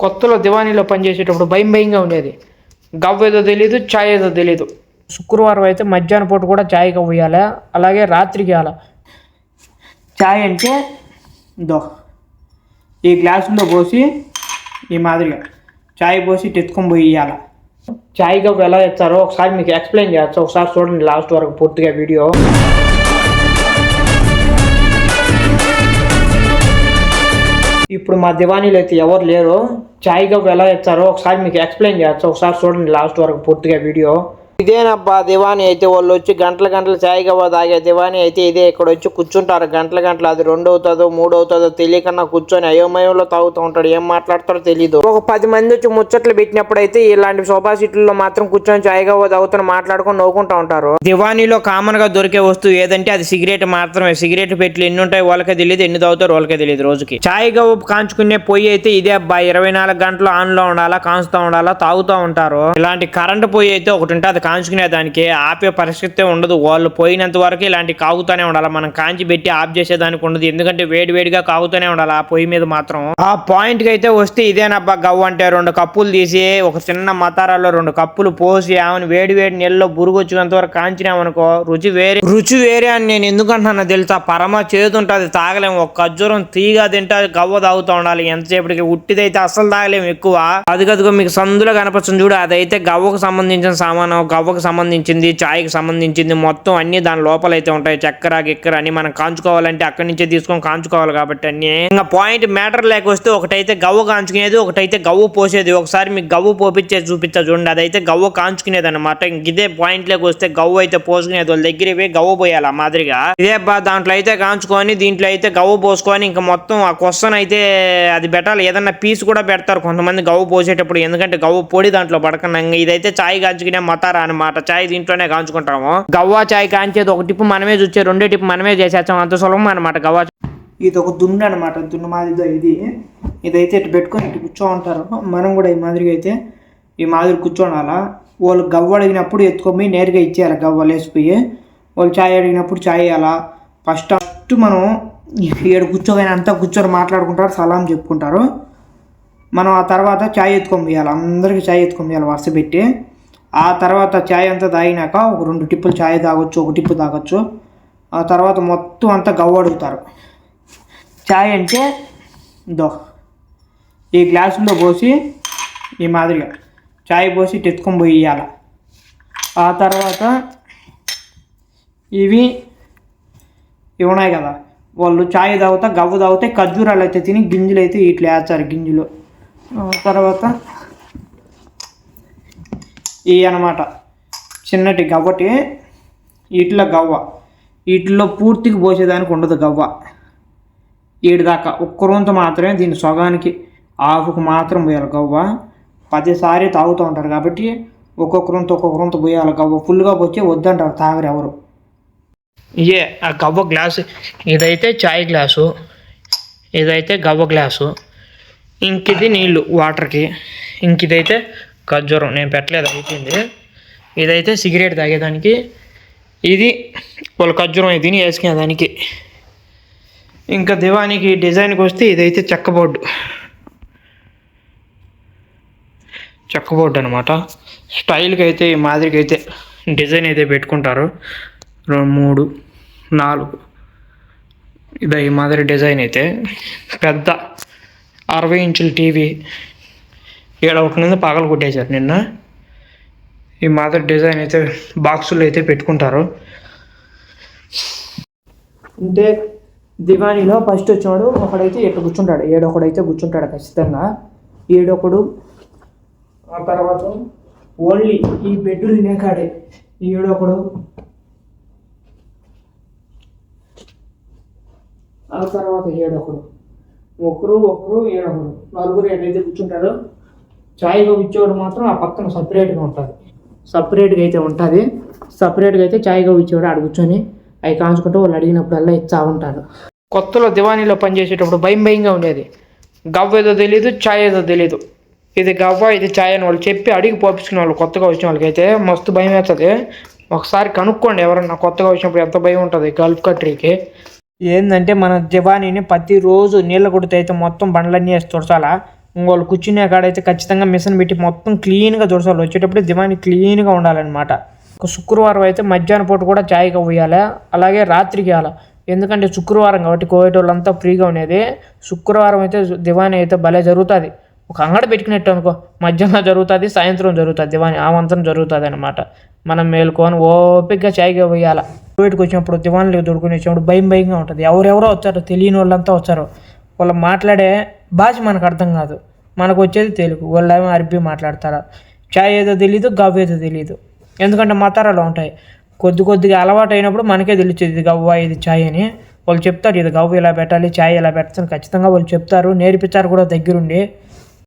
కొత్తలో దివానీలో పనిచేసేటప్పుడు భయం భయంగా ఉండేది. గవ్వ ఏదో తెలియదు ఛాయ్ ఏదో తెలియదు శుక్రవారం అయితే మధ్యాహ్నం పూట కూడా ఛాయ్గా పోయాలి? అలాగే రాత్రికి ఇవ్వాలి ఛాయ్ అంటే దో ఈ గ్లాసులో పోసి ఈ మాదిరిగా ఛాయ్ పోసి తెచ్చుకొని పోయి ఇవ్వాలి ఛాయ్ కప్ ఎలా ఇస్తారో ఒకసారి మీకు ఎక్స్ప్లెయిన్ చేయొచ్చు ఒకసారి చూడండి లాస్ట్ వరకు పూర్తిగా వీడియో. ఇప్పుడు మా దివానీలో అయితే ఎవరు లేరు. ఛాయ్ కప్ ఎలా ఇచ్చారో ఒకసారి మీకు ఎక్స్ప్లెయిన్ చేయొచ్చు ఒకసారి చూడండి లాస్ట్ వరకు పూర్తిగా వీడియో. ఇదేనబ్బా దివాని అయితే వాళ్ళు వచ్చి గంటల గంటలు ఛాయ్ తాగే దివాని అయితే ఇదే. ఇక్కడ వచ్చి కూర్చుంటారు. గంటల గంటలు అది రెండు అవుతుందో మూడు అవుతుందో తెలియకన్నా కూర్చొని అయోమయంలో తాగుతూ ఉంటాడు. ఏం మాట్లాడతాడో తెలియదు ఒక పది మంది వచ్చి ముచ్చట్లు పెట్టినప్పుడు అయితే ఇలాంటి సోఫా సీట్లలో మాత్రం కూర్చొని ఛాయ్ కవ్వ తాగుతూ మాట్లాడుకొని నవ్వుకుంటూ ఉంటారు. దివాణిలో కామన్గా దొరికే వస్తువు ఏదంటే అది సిగరెట్ మాత్రమే. సిగరెట్ పెట్లు ఎన్ని ఉంటాయి వాళ్ళకే తెలియదు ఎన్ని తాగుతారు వాళ్ళకే తెలియదు రోజుకి. ఛాయ్ కాంచుకునే పొయ్యి అయితే ఇదే అబ్బా. ఇరవై నాలుగు గంటలు ఆన్లో ఉండాలా కాంచుతూ ఉండాలా తాగుతూ ఉంటారు. ఇలాంటి కరెంట్ పొయ్యి అయితే ఒకటి ఉంటే అది కాంచుకునే దానికి ఆపే పరిస్థితి ఉండదు. వాళ్ళు పోయినంత వరకు ఇలాంటి కాగుతూనే ఉండాలి. మనం కాంచి పెట్టి ఆఫ్ చేసేదానికి ఉండదు. ఎందుకంటే వేడి వేడిగా కాగుతూనే ఉండాలి ఆ పొయ్యి మీద మాత్రం. ఆ పాయింట్కి అయితే వస్తే ఇదేనబ్బా గవ్వ అంటే రెండు కప్పులు తీసి ఒక చిన్న మతారాలో రెండు కప్పులు పోసి ఆమెను వేడి వేడి నీళ్ళలో బురుగు వచ్చినంత వరకు కాంచినామనుకో రుచి వేరే. రుచి వేరే అని నేను ఎందుకంటున్నా తెలుసా? పరమ చేతుంటుంది తాగలేము ఒక ఖర్జూరం తీగా తింటే గవ్వ తాగుతూ ఉండాలి. ఎంతసేపటికి ఉట్టిదైతే అస్సలు తాగలేము ఎక్కువ. అది కదుగో మీకు సందులో కనపడుతుంది చూడు. అదైతే గవ్వకు సంబంధించిన సామాను గవ్వకు సంబంధించింది చాయ్కి సంబంధించింది మొత్తం అన్ని దాని లోపల అయితే ఉంటాయి. చక్కెర గిక్కర అని మనం కాంచుకోవాలంటే అక్కడి నుంచే తీసుకొని కాంచుకోవాలి కాబట్టి అన్ని. ఇంకా పాయింట్ మ్యాటర్ లేక వస్తే ఒకటైతే గవ్వ కాంచుకునేది ఒకటైతే గవ్వ పోసేది. ఒకసారి మీకు గవ్వ పోపించేది చూపించా చూడండి. అదైతే గవ్వ కాంచుకునేది అనమాట ఇదే పాయింట్ లేక వస్తే గవ్వ అయితే పోసుకునేది వాళ్ళ దగ్గర పోయి గవ్వ పోయాలి ఆ మాదిరిగా. ఇదే బా దాంట్లో అయితే కాంచుకొని దీంట్లో అయితే గవ్వ పోసుకొని ఇంకా మొత్తం ఆ క్వశ్చన్ అయితే అది పెట్టాలి. ఏదన్నా పీస్ కూడా పెడతారు కొంతమంది గవ్వ పోసేటప్పుడు. ఎందుకంటే గవ్వ పొడి దాంట్లో పడకన్నా ఇదైతే చాయ్ కాంచుకునే మతారా అనమాట చాయ్ దీంట్లోనే కాంచుకుంటాము. గవ్వ చాయ్ కాంచేది ఒక టిప్పు మనమే చూసే రెండే టిప్పు మనమే చేసేస్తాం. అంత సులభం అనమాట గవ్వా ఇది ఒక దున్ను అనమాట దున్ను మాదిరిదో ఇది. ఇదైతే ఇటు పెట్టుకొని ఇటు కూర్చో ఉంటారు మనం కూడా ఈ మాదిరిగా అయితే ఈ మాదిరి కూర్చోనాలా? వాళ్ళు గవ్వ అడిగినప్పుడు ఎత్తుకొని నేరుగా ఇచ్చేయాలి గవ్వ లేసిపోయి వాళ్ళు చాయ్ అడిగినప్పుడు చాయ్ ఇవ్వాలా ఫస్ట్ ఫస్ట్ మనం ఏడు కూర్చోగానే అంతా కూర్చొని మాట్లాడుకుంటారు సలాం చెప్పుకుంటారు. మనం ఆ తర్వాత చాయ్ ఎత్తుకొని పోయాలి. అందరికీ చాయ్ ఎత్తుకొని పోయాలి వరుస పెట్టి. ఆ తర్వాత చాయ్ అంతా తాగినాక ఒక రెండు టిప్పులు చాయ్ తాగొచ్చు ఒక టిప్పు తాగొచ్చు. ఆ తర్వాత మొత్తం అంతా గవ్వ అడుగుతారు. చాయ్ అంటే దో ఈ గ్లాసులో పోసి ఈ మాదిరిగా చాయ్ పోసి తెచ్చుకొని పోయి ఇవ్వాలి ఆ తర్వాత ఇవి ఇవి ఉన్నాయి కదా వాళ్ళు చాయ్ తాగుతా గవ్వ తాగితే ఖర్జూరాలు అయితే తిని గింజలు అయితే ఇట్లా వేస్తారు గింజలు. తర్వాత ఇవి అనమాట చిన్నటి గవ్వటి వీటిలో గవ్వ. వీటిలో పూర్తిగా పోసేదానికి ఉండదు గవ్వ. ఏడు దాకా. ఒక్క రొంత మాత్రమే దీని సొగానికి ఆవుకు మాత్రం పోయాలి గవ్వ. పదిసారి తాగుతూ ఉంటారు కాబట్టి ఒక్కొక్క రొంత ఒక్కొక్క రొంత పోయాలి గవ్వ. ఫుల్గా పోతే వద్దంటారు తాగరు ఎవరు. ఇయే ఆ గవ్వ గ్లాసు. ఇదైతే చాయ్ గ్లాసు. ఇదైతే గవ్వ గ్లాసు. ఇంకిది నీళ్ళు వాటర్కి. ఇంక ఇదైతే ఖర్జూరం నేను పెట్టలేదు అయిపోయింది. ఇదైతే సిగరెట్ తాగేదానికి. ఇది వాళ్ళు ఖర్జూరం తిని వేసుకునేదానికి. ఇంకా దివానికి డిజైన్కి వస్తే ఇదైతే చెక్క బోర్డు చెక్క బోర్డు అనమాట స్టైల్కి అయితే ఈ మాదిరిగా అయితే డిజైన్ అయితే పెట్టుకుంటారు. రెండు మూడు నాలుగు. ఇదే ఈ మాదిరి డిజైన్ అయితే. పెద్ద అరవై ఇంచుల టీవీ ఇక్కడ ఒకటి మీద పగలు కొట్టేశారు నిన్న. ఈ మాదిరి డిజైన్ అయితే బాక్సులు అయితే పెట్టుకుంటారు. అంటే దివాణిలో ఫస్ట్ వచ్చినాడు ఒకడైతే ఎట్లా కూర్చుంటాడు ఏడొకడైతే కూర్చుంటాడు ఖచ్చితంగా. ఏడొకడు ఆ తర్వాత ఓన్లీ ఈ బెడ్డు తినేకాడే ఏడొకడు ఆ తర్వాత ఏడొకడు ఒకరు ఒకరు ఏడొకరు నలుగురు ఎట్లయితే కూర్చుంటారో చాయ్గా ఇచ్చేవాడు మాత్రం ఆ పక్కన సపరేట్గా ఉంటుంది. సపరేట్గా అయితే ఉంటుంది. సపరేట్గా అయితే చాయ్గా ఇచ్చేవాడు ఆడ కూర్చొని అవి కాంచుకుంటూ వాళ్ళు అడిగినప్పుడల్లా ఇచ్చా ఉంటాడు. కొత్తలో దివానీలో పనిచేసేటప్పుడు భయం భయంగా ఉండేది. గవ్వ ఏదో తెలియదు చాయ్ ఏదో తెలియదు ఇది గవ్వ ఇది చాయ్ అని వాళ్ళు చెప్పి అడిగి పోపించుకునే వాళ్ళు కొత్తగా వచ్చిన వాళ్ళకైతే మస్తు భయం అవుతుంది ఒకసారి కనుక్కోండి ఎవరన్నా కొత్తగా వచ్చినప్పుడు ఎంత భయం ఉంటుంది గల్ఫ్ కంట్రీకి. ఏంటంటే మన దివానీని ప్రతిరోజు నీళ్ళ కొడితే అయితే మొత్తం బండ్లన్నీ వేసి తుడచాలా? వాళ్ళు కూర్చునే కాడైతే ఖచ్చితంగా మిషన్ పెట్టి మొత్తం క్లీన్గా చూడాలి వచ్చేటప్పుడు దివాని క్లీన్గా ఉండాలన్నమాట. ఒక శుక్రవారం అయితే మధ్యాహ్నం పూట కూడా చాయ్గా పోయాలి. అలాగే రాత్రికి ఇవ్వాలి. ఎందుకంటే శుక్రవారం కాబట్టి కోవిడ్ వాళ్ళంతా ఫ్రీగా ఉండేది. శుక్రవారం అయితే దివాని అయితే భలే జరుగుతుంది. ఒక అంగడి పెట్టుకునేట్టు అనుకో మధ్యాహ్నం జరుగుతుంది సాయంత్రం జరుగుతుంది. దివాని ఆ మంత్రం జరుగుతుంది అనమాట మనం మేలుకొని ఓపికగా చాయ్గా పోయాలి. కోవిడ్కి వచ్చినప్పుడు దివాన్లు దొడుకుని వచ్చినప్పుడు భయం భయంగా ఉంటుంది. ఎవరెవరో వచ్చారో తెలియని వాళ్ళంతా వచ్చారు వాళ్ళు మాట్లాడే భాష మనకు అర్థం కాదు. మనకు వచ్చేది తెలుగు. వాళ్ళు ఏమో అరబీ మాట్లాడతారు. చాయ్ ఏదో తెలియదు గవ్వ ఏదో తెలియదు ఎందుకంటే మతారాలు ఉంటాయి. కొద్ది కొద్దిగా అలవాటు అయినప్పుడు మనకే తెలుస్తుంది ఇది గవ్వ ఇది చాయ్ అని. వాళ్ళు చెప్తారు ఇది గవ్వ ఇలా పెట్టాలి చాయ్ ఇలా పెట్టాలి ఖచ్చితంగా వాళ్ళు చెప్తారు నేర్పించారు కూడా దగ్గరుండి.